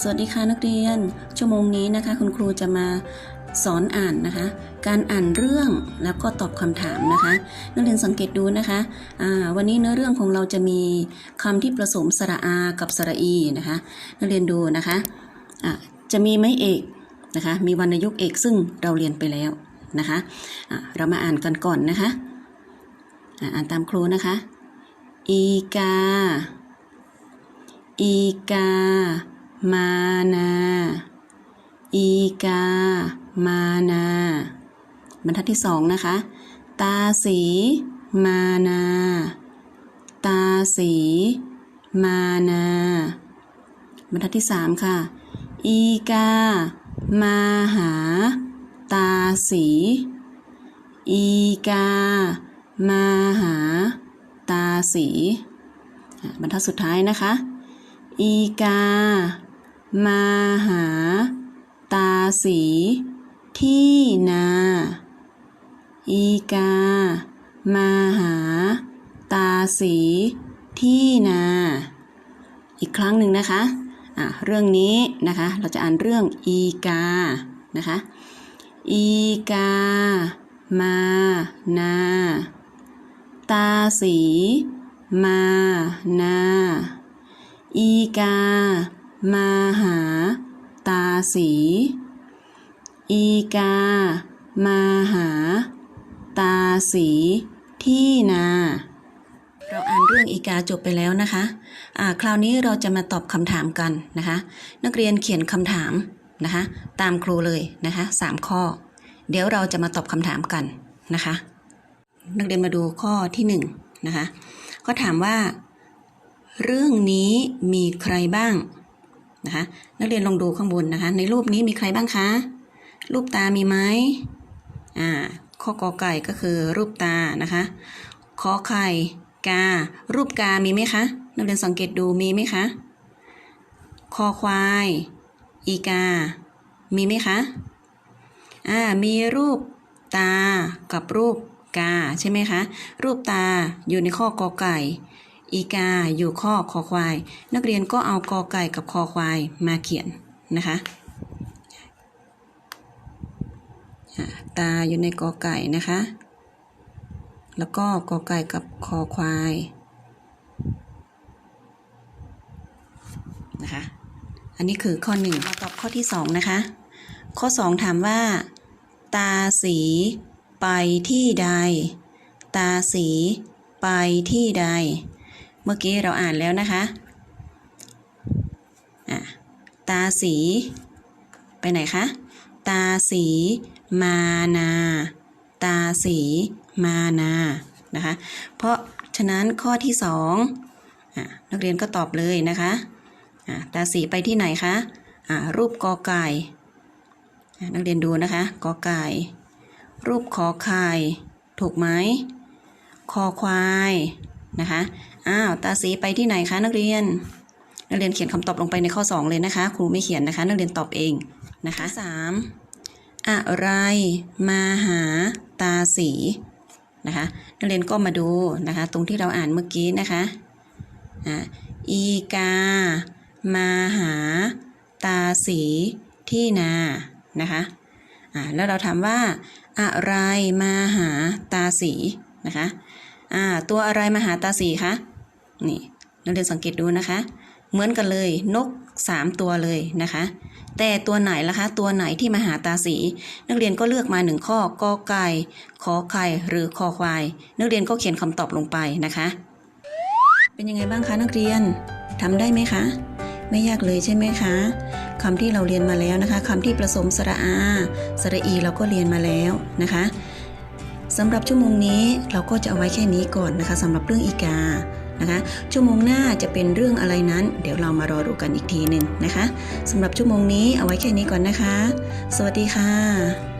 สวัสดีค่ะนักเรียน ชั่วโมงนี้นะคะ คุณครูจะมาสอนอ่านนะคะ การอ่านเรื่องแล้วก็ตอบคำถามนะคะ นักเรียนสังเกตดูนะคะวันนี้เนื้อเรื่องของเราจะมีคำที่ผสมสระอา กับสระอีนะคะ นักเรียนดูนะคะะจะมีไม้เอกนะคะ มีวรรณยุกต์เอกซึ่งเราเรียนไปแล้วนะคะะเรามาอ่านกันก่อนนะคะอ่านตามครูนะคะ อีกา อีกา มานา อีกา มานา บรรทัดที่สองนะคะ ตาสี มานา ตาสี มานา บรรทัดที่สามค่ะ อีกา มาหา ตาสี อีกา มาหา ตาสี บรรทัดสุดท้ายนะคะ อีกา มาหา ตาสี ที่นา อีกา มาหา ตาสี ที่นา อีกครั้งหนึ่งนะคะอะเรื่องนี้นะคะ เราจะอ่านเรื่องอีกา นะคะ อีกา มานา ตาสี มานา อีกา มาหา ตาสี อีกา มาหา ตาสี ที่นา เราอ่านเรื่องอีกาจบไปแล้วนะคะอ่าคราวนี้เราจะมาตอบคำถามกันนะคะ นักเรียนเขียนคำถามนะคะ ตามครูเลยนะคะสามข้อ เดี๋ยวเราจะมาตอบคำถามกันนะคะ นักเรียนมาดูข้อที่หนึ่งนะคะ ก็ถามว่า เรื่องนี้มีใครบ้าง นะคะ นักเรียนลองดูข้างบนนะคะ ในรูปนี้มีใครบ้างคะ รูปตามีไหมอ่าข้อกอไก่ก็คือรูปตานะคะขอไข่กา รูปกามีไหมคะ นักเรียนสังเกตดูมีไหมคะคอควาย อีกา มีไหมคะ อ่า มีรูปตา กับรูปกา ใช่ไหมคะ รูปตาอยู่ในข้อกอไก่ อีกาอยู่ข้อคอควาย นักเรียนก็เอากอไก่กับคอควายมาเขียนนะคะตาอยู่ในกอไก่นะคะ แล้วก็กอไก่กับคอควายนะคะ อันนี้คือข้อหนึ่งมาตอบข้อที่สองนะคะ ข้อสองถามว่า ตาสีไปที่ใด ตาสีไปที่ใด เมื่อกี้เราอ่านแล้วนะคะะตาสี ไปไหนคะ ตาสี มานา ตาสีมานานะคะ เพราะฉะนั้นข้อที่สองอนักเรียนก็ตอบเลยนะคะะตาสีไปที่ไหนคะะรูปกอไก่นักเรียนดูนะคะกอไก่ รูปขอไข่ ถูกไหมคอควาย นะคะ อ้าว ตาสีไปที่ไหนคะนักเรียน นักเรียนเขียนคำตอบลงไปในข้อ 2 เลยนะคะ ครูไม่เขียนนะคะ นักเรียนตอบเองนะคะสามอะไรมาหาตาสีนะคะ นักเรียนก็มาดูนะคะ ตรงที่เราอ่านเมื่อกี้นะคะอ่าอีกา มาหา ตาสีที่นานะคะอ่าแล้วเราถามว่า อะไรมาหาตาสีนะคะ อ่า ตัวอะไรมาหาตาสีคะ นี่นักเรียนสังเกตดูนะคะ เหมือนกันเลย นกสามตัวเลยนะคะ แต่ตัวไหนล่ะคะ ตัวไหนที่มาหาตาสี นักเรียนก็เลือกมาหนึ่งข้อกอไก่ขอไข่หรือคอควาย นักเรียนก็เขียนคำตอบลงไปนะคะ เป็นยังไงบ้างคะนักเรียนทำได้ไหมคะ ไม่ยากเลยใช่ไหมคะคำที่เราเรียนมาแล้วนะคะคำที่ผสมสระอา สระอีเราก็เรียนมาแล้วนะคะ สำหรับชั่วโมงนี้เราก็จะเอาไว้แค่นี้ก่อนนะคะสำหรับเรื่องอีกานะคะชั่วโมงหน้าจะเป็นเรื่องอะไรนั้น เดี๋ยวเรามารอดูกันอีกทีหนึ่งนะคะสำหรับชั่วโมงนี้เอาไว้แค่นี้ก่อนนะคะ สวัสดีค่ะ